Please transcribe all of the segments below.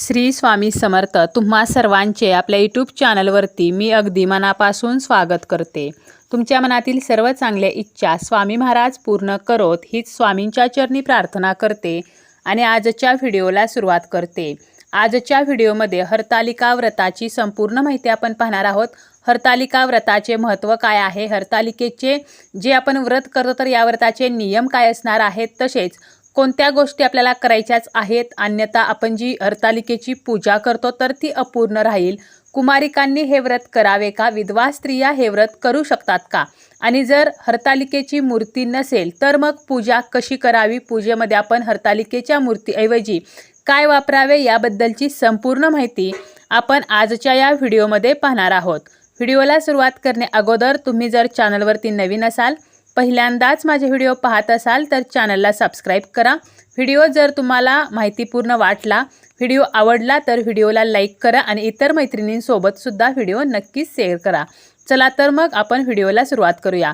श्री स्वामी समर्थ तुम्हा सर्वांचे आपल्या यूट्यूब चॅनलवरती मी अगदी मनापासून स्वागत करते. तुमच्या मनातील सर्व चांगल्या इच्छा स्वामी महाराज पूर्ण करोत हीच स्वामींच्या चरणी प्रार्थना करते आणि आजच्या व्हिडिओला सुरुवात करते. आजच्या व्हिडिओमध्ये हरतालिका व्रताची संपूर्ण माहिती आपण पाहणार आहोत. हरतालिका व्रताचे महत्त्व काय आहे? हरतालिकेचे जे आपण व्रत करतो तर या व्रताचे नियम काय असणार आहेत? तसेच कोणत्या गोष्टी आपल्याला करायच्याच आहेत अन्यथा आपण जी हरतालिकेची पूजा करतो तर ती अपूर्ण राहील. कुमारिकांनी हे व्रत करावे का? विधवा स्त्रिया हे व्रत करू शकतात का? आणि जर हरतालिकेची मूर्ती नसेल तर मग पूजा कशी करावी? पूजेमध्ये आपण हरतालिकेच्या मूर्तीऐवजी काय वापरावे? याबद्दलची संपूर्ण माहिती आपण आजच्या या व्हिडिओमध्ये पाहणार आहोत. व्हिडिओला सुरुवात करणे अगोदर तुम्ही जर चॅनलवरती नवीन असाल पहिल्यांदाच माझे व्हिडिओ पाहत असाल तर चॅनलला सबस्क्राईब करा. व्हिडिओ जर तुम्हाला माहितीपूर्ण वाटला व्हिडिओ आवडला तर व्हिडिओला लाईक करा आणि इतर मैत्रिणींसोबतसुद्धा व्हिडिओ नक्कीच शेअर करा. चला तर मग आपण व्हिडिओला सुरुवात करूया.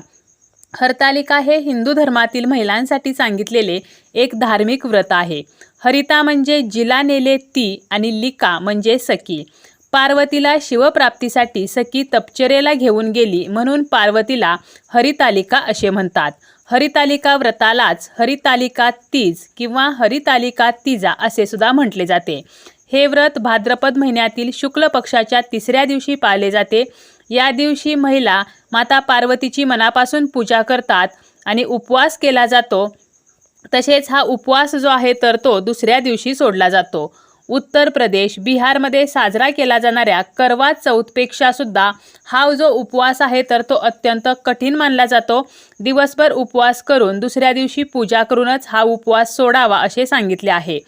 हरतालिका हे हिंदू धर्मातील महिलांसाठी सांगितलेले एक धार्मिक व्रत आहे. हरिता म्हणजे जिला नेले ती आणि लिका म्हणजे सखी. पार्वतीला शिवप्राप्तीसाठी सखी तपचरेला घेऊन गेली म्हणून पार्वतीला हरितालिका असे म्हणतात. हरितालिका व्रतालाच हरितालिका तीज किंवा हरितालिका तिजा असे सुद्धा म्हटले जाते. हे व्रत भाद्रपद महिन्यातील शुक्ल पक्षाच्या तिसऱ्या दिवशी पाळले जाते. या दिवशी महिला माता पार्वतीची मनापासून पूजा करतात आणि उपवास केला जातो. तसेच हा उपवास जो आहे तर तो दुसऱ्या दिवशी सोडला जातो. उत्तर प्रदेश बिहारमध्ये साजरा केला जाणाऱ्या करवा चौथपेक्षा सुद्धा हा जो उपवास आहे तर तो अत्यंत कठीण मानला जातो. दिवसभर उपवास करून दुसऱ्या दिवशी पूजा करूनच हा उपवास सोडावा असे सांगितले आहे.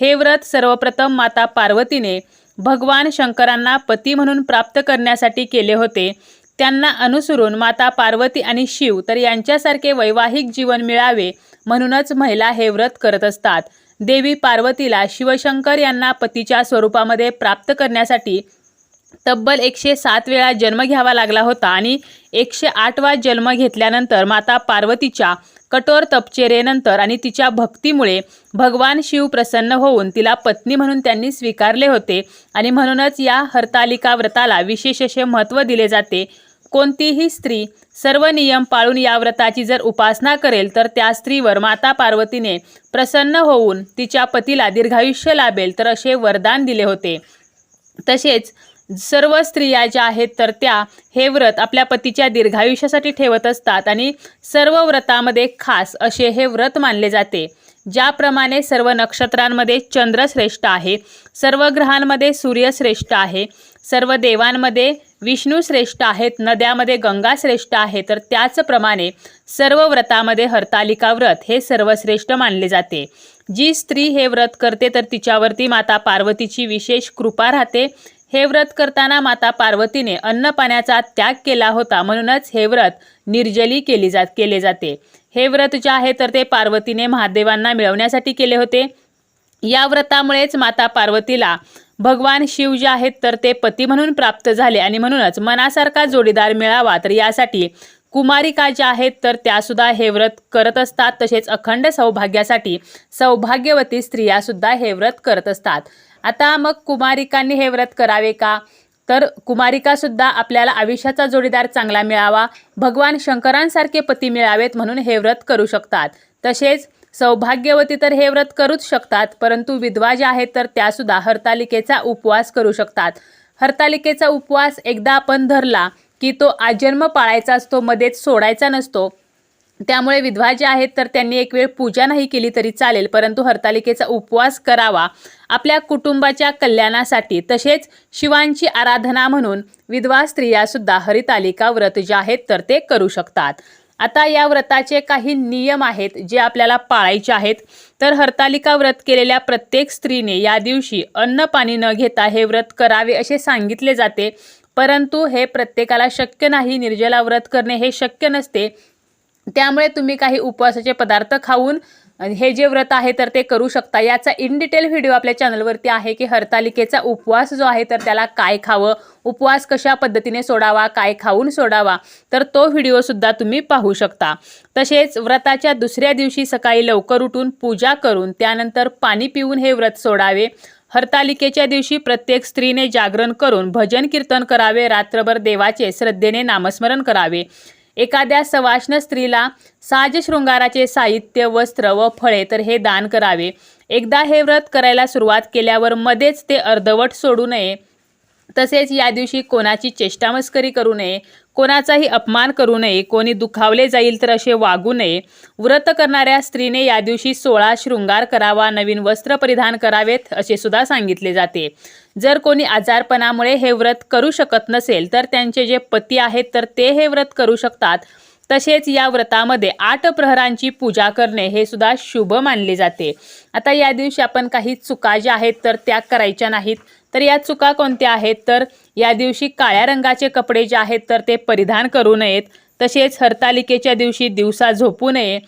हे व्रत सर्वप्रथम माता पार्वतीने भगवान शंकरांना पती म्हणून प्राप्त करण्यासाठी केले होते. त्यांना अनुसरून माता पार्वती आणि शिव तर यांच्यासारखे वैवाहिक जीवन मिळावे म्हणूनच महिला हे व्रत करत असतात. देवी पार्वतीला शिवशंकर यांना पतीच्या स्वरूपामध्ये प्राप्त करण्यासाठी तब्बल एकशे सात वेळा जन्म घ्यावा लागला होता आणि एकशे आठवा जन्म घेतल्यानंतर माता पार्वतीच्या कठोर तपचेरेनंतर आणि तिच्या भक्तीमुळे भगवान शिव प्रसन्न होऊन तिला पत्नी म्हणून त्यांनी स्वीकारले होते. आणि म्हणूनच या हरतालिका व्रताला विशेष असे महत्त्व दिले जाते. कोणतीही स्त्री सर्व नियम पाळून या व्रताची जर उपासना करेल तर त्या स्त्रीवर माता पार्वतीने प्रसन्न होऊन तिच्या पतीला दीर्घायुष्य लाभेल तर असे वरदान दिले होते. तसेच सर्व स्त्रिया ज्या आहेत तर त्या हे व्रत आपल्या पतीच्या दीर्घायुष्यासाठी ठेवत असतात आणि सर्व व्रतामध्ये खास असे हे व्रत मानले जाते ज्याप्रमाणे सर्व नक्षत्रांमध्ये चंद्र श्रेष्ठ आहे सर्व ग्रहांमध्ये सूर्य श्रेष्ठ आहे सर्व देवांमध्ये विष्णू श्रेष्ठ आहेत नद्यामध्ये गंगा श्रेष्ठ आहे तर त्याचप्रमाणे सर्व व्रतामध्ये हरतालिका व्रत हे सर्वश्रेष्ठ मानले जाते. जी स्त्री हे व्रत करते तर तिच्यावरती माता पार्वतीची विशेष कृपा राहते. हे व्रत करताना माता पार्वतीने अन्नपाण्याचा त्याग केला होता म्हणूनच हे व्रत निर्जली केली जात केले जाते. हे व्रत जे आहे तर ते पार्वतीने महादेवांना मिळवण्यासाठी केले होते. या व्रतामुळेच माता पार्वतीला भगवान शिव जे आहेत तर ते पती म्हणून प्राप्त झाले. आणि म्हणूनच मनासारखा जोडीदार मिळावा तर यासाठी कुमारिका ज्या आहेत तर त्यासुद्धा हे व्रत करत असतात. तसेच अखंड सौभाग्यासाठी सौभाग्यवती स्त्रियासुद्धा हे व्रत करत असतात. आता मग कुमारिकांनी हे व्रत करावे का? तर कुमारिकासुद्धा आपल्याला आयुष्याचा जोडीदार चांगला मिळावा भगवान शंकरांसारखे पती मिळावेत म्हणून हे व्रत करू शकतात. तसेच सौभाग्यवती तर हे व्रत करूच शकतात परंतु विधवा ज्या आहेत तर त्यासुद्धा हरतालिकेचा उपवास करू शकतात. हरतालिकेचा उपवास एकदा आपण धरला की तो आजन्म पाळायचा असतो मध्येच सोडायचा नसतो. त्यामुळे विधवा ज्या आहेत तर त्यांनी एक वेळ पूजा नाही केली तरी चालेल परंतु हरतालिकेचा उपवास करावा. आपल्या कुटुंबाच्या कल्याणासाठी तसेच शिवांची आराधना म्हणून विधवा स्त्रियासुद्धा हरितालिका व्रत जे आहेत तर ते करू शकतात. आता या व्रताचे काही नियम आहेत जे आपल्याला पाळायचे आहेत. तर हरतालिका व्रत केलेल्या प्रत्येक स्त्रीने या दिवशी अन्न पाणी न घेता हे व्रत करावे असे सांगितले जाते. परंतु हे प्रत्येकाला शक्य नाही निर्जला व्रत करणे हे शक्य नसते. त्यामुळे तुम्ही काही उपवासाचे पदार्थ खाऊन हे जे व्रत आहे तर ते करू शकता. याचा इन डिटेल व्हिडिओ आपल्या चॅनलवरती आहे की हरतालिकेचा उपवास जो आहे तर त्याला काय खावं उपवास कशा पद्धतीने सोडावा काय खाऊन सोडावा तर तो व्हिडिओसुद्धा तुम्ही पाहू शकता. तसेच व्रताच्या दुसऱ्या दिवशी सकाळी लवकर उठून पूजा करून त्यानंतर पाणी पिऊन हे व्रत सोडावे. हरतालिकेच्या दिवशी प्रत्येक स्त्रीने जागरण करून भजन कीर्तन करावे रात्रभर देवाचे श्रद्धेने नामस्मरण करावे. एखाद्या सवाष्ण स्त्रीला साजशृंगाराचे साहित्य वस्त्र व फळे तर हे दान करावे. एकदा हे व्रत करायला सुरुवात केल्यावर मध्येच ते अर्धवट सोडू नये. तसेच या दिवशी कोणाची चेष्टामस्करी करू नये कोणाचाही अपमान करू नये कोणी दुखावले जाईल तर असे वागू नये. व्रत करणाऱ्या स्त्रीने या दिवशी सोळा शृंगार करावा नवीन वस्त्र परिधान करावेत असे सुद्धा सांगितले जाते. जर कोणी आजारपणामुळे हे व्रत करू शकत नसेल तर त्यांचे जे पती आहेत तर ते हे व्रत करू शकतात. तसेच या व्रतामध्ये आठ प्रहरांची पूजा करणे हे सुद्धा शुभ मानले जाते. आता या दिवशी आपण काही चुका ज्या आहेत तर त्या करायच्या नाहीत. तर या चुका कोणत्या आहेत? तर या दिवशी काळ्या रंगाचे कपडे जे आहेत तर ते परिधान करू नयेत. तसेच हरतालिकेच्या दिवशी दिवसा झोपू नये.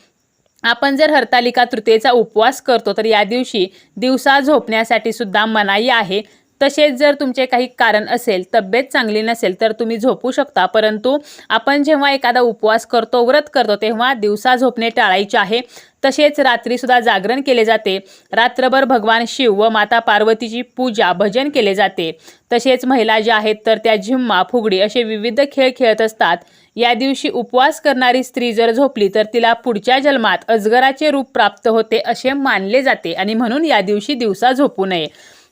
आपण जर हरतालिका तृतीयेचा उपवास करतो तर या दिवशी दिवसा झोपण्यासाठी सुद्धा मनाई आहे. तसेच जर तुमचे काही कारण असेल तब्येत चांगली नसेल तर तुम्ही झोपू शकता. परंतु आपण जेव्हा एखादा उपवास करतो व्रत करतो तेव्हा दिवसा झोपणे टाळायचे आहे. तसेच रात्रीसुद्धा जागरण केले जाते. रात्रभर भगवान शिव व माता पार्वतीची पूजा भजन केले जाते. तसेच महिला ज्या आहेत तर त्या झिम्मा फुगडी असे विविध खेळ खेळत असतात. या दिवशी उपवास करणारी स्त्री जर झोपली तर तिला पुढच्या जन्मात अजगराचे रूप प्राप्त होते असे मानले जाते आणि म्हणून या दिवशी दिवसा झोपू नये.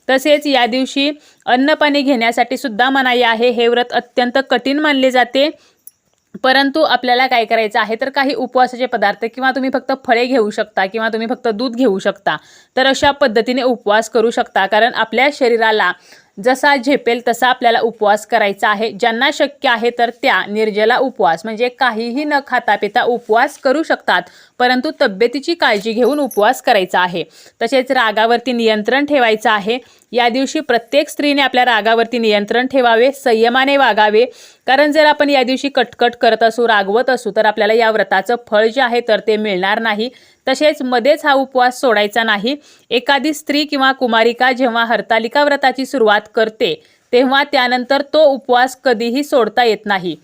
तसेच या दिवशी अन्नपाणी घेण्यासाठी सुद्धा मनाई आहे. हे व्रत अत्यंत कठीण मानले जाते. परंतु आपल्याला काय करायचं आहे? तर काही उपवासाचे पदार्थ किंवा तुम्ही फक्त फळे घेऊ शकता किंवा तुम्ही फक्त दूध घेऊ शकता. तर अशा पद्धतीने उपवास करू शकता. कारण आपल्या शरीराला जसा झेपेल तसा आपल्याला उपवास करायचा आहे. ज्यांना शक्य आहे तर त्या निर्जला उपवास म्हणजे काहीही न खाता पिता उपवास करू शकतात. परंतु तब्येतीची काळजी घेऊन उपवास करायचा आहे. तसेच रागावरती नियंत्रण ठेवायचं आहे. या दिवशी प्रत्येक स्त्रीने आपल्या रागावरती नियंत्रण ठेवावे संयमाने वागावे. कारण जर आपण या दिवशी कटकट करत असू रागवत असू तर आपल्याला या व्रताचं फळ जे आहे तर ते मिळणार नाही. तसेच मध्येच हा उपवास सोडायचा नाही. एखादी स्त्री किंवा कुमारिका जेव्हा हरतालिका व्रताची सुरुवात करते तेव्हा त्यानंतर तो उपवास कधीही सोडता येत नाही.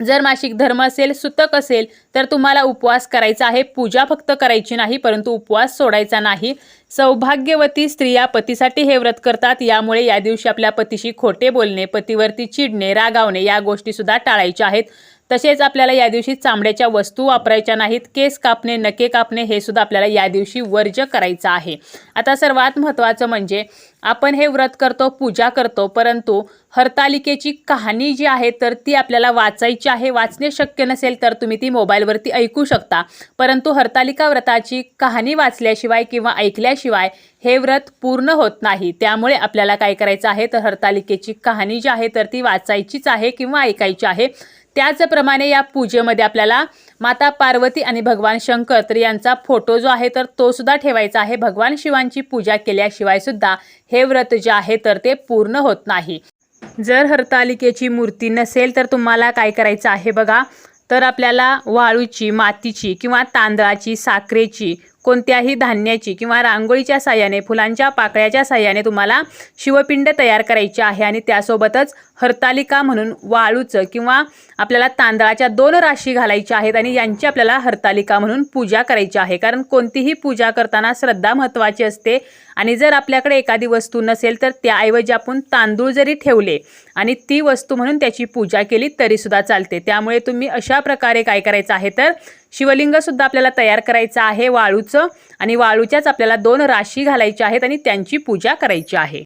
जर मासिक धर्म असेल सुतक असेल तर तुम्हाला उपवास करायचा आहे. पूजा फक्त करायची नाही परंतु उपवास सोडायचा नाही. सौभाग्यवती स्त्रिया पतीसाठी हे व्रत करतात. यामुळे या दिवशी आपल्या पतीशी खोटे बोलणे पतीवरती चिडणे रागावणे या गोष्टी सुद्धा टाळायच्या आहेत. तसेच आपल्याला या दिवशी चामड्याच्या वस्तू वापरायच्या नाहीत केस कापणे नके कापणे हे सुद्धा आपल्याला या दिवशी वर्ज करायचं आहे. आता सर्वात महत्त्वाचं म्हणजे आपण हे व्रत करतो पूजा करतो परंतु हरतालिकेची कहाणी जी आहे तर ती आपल्याला वाचायची आहे. वाचणे शक्य नसेल तर तुम्ही ती मोबाईलवरती ऐकू शकता. परंतु हरतालिका व्रताची कहाणी वाचल्याशिवाय किंवा ऐकल्याशिवाय हे व्रत पूर्ण होत नाही. त्यामुळे आपल्याला काय करायचं आहे तर हरतालिकेची कहाणी जी आहे तर ती वाचायचीच आहे किंवा ऐकायची आहे. त्याचप्रमाणे या पूजेमध्ये आपल्याला माता पार्वती आणि भगवान शंकर तर यांचा फोटो जो आहे तर तो सुद्धा ठेवायचा आहे. भगवान शिवांची पूजा केल्याशिवाय सुद्धा हे व्रत जे आहे तर ते पूर्ण होत नाही. जर हरतालिकेची मूर्ती नसेल तर तुम्हाला काय करायचं आहे बघा. तर आपल्याला वाळूची मातीची किंवा तांदळाची साखरेची कोणत्याही धान्याची किंवा रांगोळीच्या साह्याने फुलांच्या पाकळ्याच्या साह्याने तुम्हाला शिवपिंड तयार करायची आहे आणि त्यासोबतच हरतालिका म्हणून वाळूचं किंवा आपल्याला तांदळाच्या दोन राशी घालायच्या आहेत आणि यांची आपल्याला हरतालिका म्हणून पूजा करायची आहे. कारण कोणतीही पूजा करताना श्रद्धा महत्त्वाची असते. आणि जर आपल्याकडे एखादी वस्तू नसेल तर त्याऐवजी आपण तांदूळ जरी ठेवले आणि ती वस्तू म्हणून त्याची पूजा केली तरीसुद्धा चालते. त्यामुळे तुम्ही अशा प्रकारे काय करायचं आहे तर शिवलिंगसुद्धा आपल्याला तयार करायचं आहे वाळूचं. आणि वाळूच्याच आपल्याला दोन राशी घालायच्या आहेत आणि त्यांची पूजा करायची आहे.